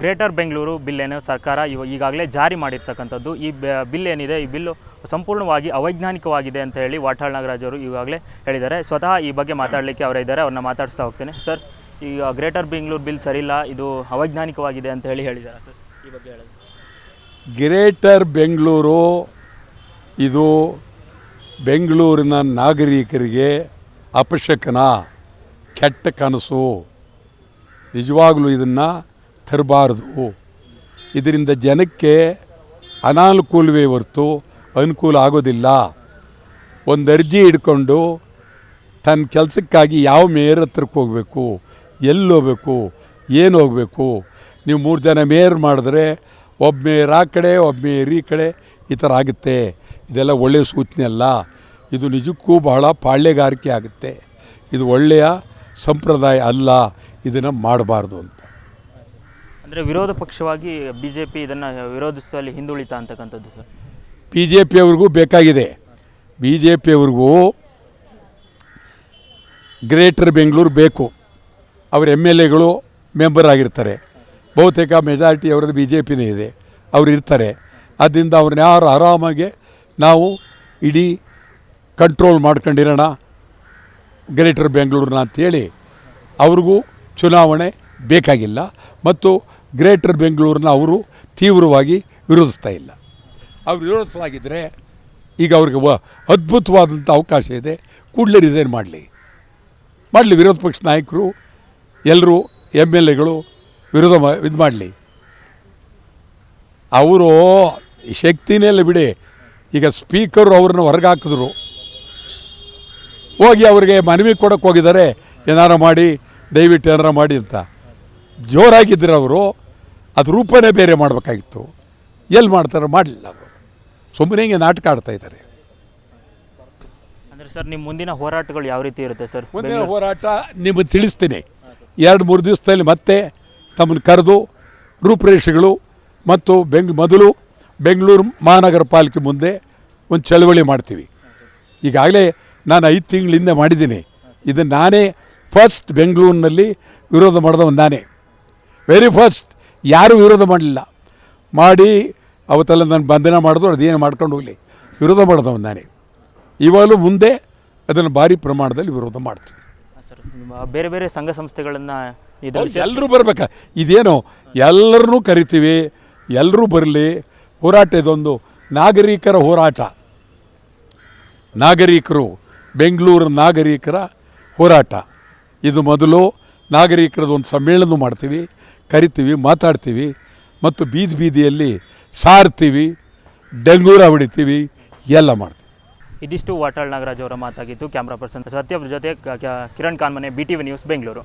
Greater Bengaluru bill ಏನು ಸರ್ಕಾರ ಈಗಾಗಲೇ ಜಾರಿ ಮಾಡಿರ್ತಕ್ಕಂಥದ್ದು. ಈ ಬಿಲ್ ಏನಿದೆ? ಈ ಬಿಲ್ಲು ಸಂಪೂರ್ಣವಾಗಿ ಅವೈಜ್ಞಾನಿಕವಾಗಿದೆ ಅಂತ ಹೇಳಿ ವಾಟಾಳ್ ನಾಗರಾಜ್ ಅವರು ಈಗಾಗಲೇ ಹೇಳಿದ್ದಾರೆ. ಸ್ವತಃ ಈ ಬಗ್ಗೆ ಮಾತಾಡಲಿಕ್ಕೆ ಅವರ ಇದ್ದಾರೆ. ಅವ್ರನ್ನ ಮಾತಾಡಿಸ್ತಾ ಹೋಗ್ತೇನೆ. ಸರ್ ಈಗ ಗ್ರೇಟರ್ ಬೆಂಗಳೂರು ಬಿಲ್ ಸರಿಯಿಲ್ಲ, ಇದು ಅವೈಜ್ಞಾನಿಕವಾಗಿದೆ ಅಂತ ಹೇಳಿ ಹೇಳಿದ್ದಾರೆ ಸರ್. ಈ ಬಗ್ಗೆ ಹೇಳೋದು ಗ್ರೇಟರ್ ಬೆಂಗಳೂರು, ಇದು ಬೆಂಗಳೂರಿನ ನಾಗರಿಕರಿಗೆ ಅಪಶಕನ, ಕೆಟ್ಟ ಕನಸು. ನಿಜವಾಗಲೂ ಇದನ್ನು ತರಬಾರ್ದು. ಇದರಿಂದ ಜನಕ್ಕೆ ಅನಾನುಕೂಲವೇ ಹೊರತು ಅನುಕೂಲ ಆಗೋದಿಲ್ಲ. ಒಂದು ಅರ್ಜಿ ಹಿಡ್ಕೊಂಡು ತನ್ನ ಕೆಲಸಕ್ಕಾಗಿ ಯಾವ ಮೇಯರ್ ಹತ್ರಕ್ಕೆ ಹೋಗಬೇಕು, ಎಲ್ಲಿ ಹೋಗಬೇಕು, ಏನು ಹೋಗಬೇಕು, ನೀವು ಮೂರು ಜನ ಮೇಯರ್ ಮಾಡಿದ್ರೆ ಒಬ್ಬ ಮೇಯರ್ ಆ ಕಡೆ ಒಬ್ಬ ಮೇಯರ್ ಈ ಕಡೆ, ಈ ಥರ ಆಗುತ್ತೆ. ಇದೆಲ್ಲ ಒಳ್ಳೆಯ ಸೂಚನೆ ಅಲ್ಲ. ಇದು ನಿಜಕ್ಕೂ ಬಹಳ ಪಾಳ್ಯಗಾರಿಕೆ ಆಗುತ್ತೆ. ಇದು ಒಳ್ಳೆಯ ಸಂಪ್ರದಾಯ ಅಲ್ಲ. ಇದನ್ನು ಮಾಡಬಾರ್ದು ಅಂತ. ಅಂದರೆ ವಿರೋಧ ಪಕ್ಷವಾಗಿ ಬಿ ಜೆ ಪಿ ಇದನ್ನು ವಿರೋಧಿಸುವಲ್ಲಿ ಹಿಂದುಳಿತ ಅಂತಕ್ಕಂಥದ್ದು, ಸರ್? ಬಿ ಜೆ ಪಿಯವ್ರಿಗೂ ಬೇಕಾಗಿದೆ. ಬಿ ಜೆ ಪಿಯವ್ರಿಗೂ ಗ್ರೇಟರ್ ಬೆಂಗಳೂರು ಬೇಕು. ಅವ್ರ ಎಂ ಎಲ್ ಎಗಳು ಮೆಂಬರ್ ಆಗಿರ್ತಾರೆ. ಬಹುತೇಕ ಮೆಜಾರಿಟಿ ಅವರದ್ದು ಬಿ ಜೆ ಪಿನೇ ಇದೆ. ಅವರು ಇರ್ತಾರೆ. ಆದ್ದರಿಂದ ಅವ್ರನ್ನ ಯಾರು ಆರಾಮಾಗಿ ನಾವು ಇಡೀ ಕಂಟ್ರೋಲ್ ಮಾಡ್ಕೊಂಡಿರೋಣ. ಗ್ರೇಟರ್ ಬೆಂಗಳೂರನ್ನ ಅಂತೇಳಿ ಅವ್ರಿಗೂ ಚುನಾವಣೆ ಬೇಕಾಗಿಲ್ಲ. ಮತ್ತು ಗ್ರೇಟರ್ ಬೆಂಗಳೂರನ್ನ ಅವರು ತೀವ್ರವಾಗಿ ವಿರೋಧಿಸ್ತಾ ಇಲ್ಲ. ಅವ್ರು ವಿರೋಧಿಸಲಾಗಿದ್ದರೆ ಈಗ ಅವ್ರಿಗೆ ಅದ್ಭುತವಾದಂಥ ಅವಕಾಶ ಇದೆ, ಕೂಡಲೇ ರಿಸೈನ್ ಮಾಡಲಿ. ಮಾಡಲಿ, ವಿರೋಧ ಪಕ್ಷ ನಾಯಕರು ಎಲ್ಲರೂ ಎಂ ಎಲ್ ಎಗಳು ವಿರೋಧ ಇದು ಮಾಡಲಿ. ಅವರು ಶಕ್ತಿನೇ ಇಲ್ಲ ಬಿಡಿ. ಈಗ ಸ್ಪೀಕರು ಅವ್ರನ್ನ ಹೊರಗೆ ಹಾಕಿದ್ರು. ಹೋಗಿ ಅವ್ರಿಗೆ ಮನವಿ ಕೊಡೋಕೆ ಹೋಗಿದ್ದಾರೆ, ಏನಾರ ಮಾಡಿ, ದಯವಿಟ್ಟು ಏನಾರ ಮಾಡಿ ಅಂತ. ಜೋರಾಗಿದ್ದರು ಅವರು ಅದು ರೂಪನೇ ಬೇರೆ ಮಾಡಬೇಕಾಗಿತ್ತು. ಎಲ್ಲಿ ಮಾಡ್ತಾರೆ ಮಾಡಲಿಲ್ಲ ಅವರು. ಸುಮ್ಮನೆ ಹಿಂಗೆ ನಾಟಕ ಆಡ್ತಾ ಇದ್ದಾರೆ. ಅಂದರೆ ಸರ್ ನಿಮ್ಮ ಮುಂದಿನ ಹೋರಾಟಗಳು ಯಾವ ರೀತಿ ಇರುತ್ತೆ ಸರ್? ಮುಂದಿನ ಹೋರಾಟ ನಿಮಗೆ ತಿಳಿಸ್ತೀನಿ. ಎರಡು ಮೂರು ದಿವಸದಲ್ಲಿ ಮತ್ತೆ ತಮ್ಮನ್ನು ಕರೆದು ರೂಪುರೇಷೆಗಳು ಮತ್ತು ಬೆಂಗ್ ಮೊದಲು ಬೆಂಗಳೂರು ಮಹಾನಗರ ಪಾಲಿಕೆ ಮುಂದೆ ಒಂದು ಚಳವಳಿ ಮಾಡ್ತೀವಿ. ಈಗಾಗಲೇ ನಾನು ಐದು ತಿಂಗಳಿಂದ ಮಾಡಿದ್ದೀನಿ. ಇದು ನಾನೇ ಫಸ್ಟ್ ಬೆಂಗಳೂರಿನಲ್ಲಿ ವಿರೋಧ ಮಾಡಿದವನು ನಾನೇ. ವೆರಿ ಫಸ್ಟ್ ಯಾರೂ ವಿರೋಧ ಮಾಡಲಿಲ್ಲ. ಮಾಡಿ ಅವತ್ತೆಲ್ಲ ನಾನು ಬಂಧನ ಮಾಡಿದ್ರು ಅದೇನು ಮಾಡ್ಕೊಂಡು ಹೋಗಲಿ. ವಿರೋಧ ಮಾಡಿದವನು ನಾನೇ. ಇವಾಗಲೂ ಮುಂದೆ ಅದನ್ನು ಭಾರಿ ಪ್ರಮಾಣದಲ್ಲಿ ವಿರೋಧ ನಿಮ್ಮ ಬೇರೆ ಬೇರೆ ಸಂಘ ಸಂಸ್ಥೆಗಳನ್ನು ಎಲ್ಲರೂ ಬರ್ಬೇಕಾ. ಇದೇನು ಎಲ್ಲರನ್ನೂ ಕರಿತೀವಿ ಎಲ್ಲರೂ ಬರಲಿ. ಹೋರಾಟ ಇದೊಂದು ನಾಗರಿಕರ ಹೋರಾಟ. ನಾಗರಿಕರು ಬೆಂಗಳೂರು ನಾಗರಿಕರ ಹೋರಾಟ. ಇದು ಮೊದಲು ನಾಗರಿಕರದ್ದು ಒಂದು ಸಮ್ಮೇಳನ ಮಾಡ್ತೀವಿ. ಕರಿತೀವಿ, ಮಾತಾಡ್ತೀವಿ ಮತ್ತು ಬೀದಿ ಬೀದಿಯಲ್ಲಿ ಸಾರ್ತೀವಿ, ಡೆಂಗೂರ ಹೊಡಿತೀವಿ, ಎಲ್ಲ ಮಾಡ್ತೀವಿ. ಇದಿಷ್ಟು ವಾಟಾಳ್ ನಾಗರಾಜ್ ಅವರ ಮಾತಾಗಿತ್ತು ಕ್ಯಾಮ್ರಾ ಪರ್ಸನ್ ಸತ್ಯ ಜೊತೆ ಕ- Kiran Kanmane B T V news Bengaluru.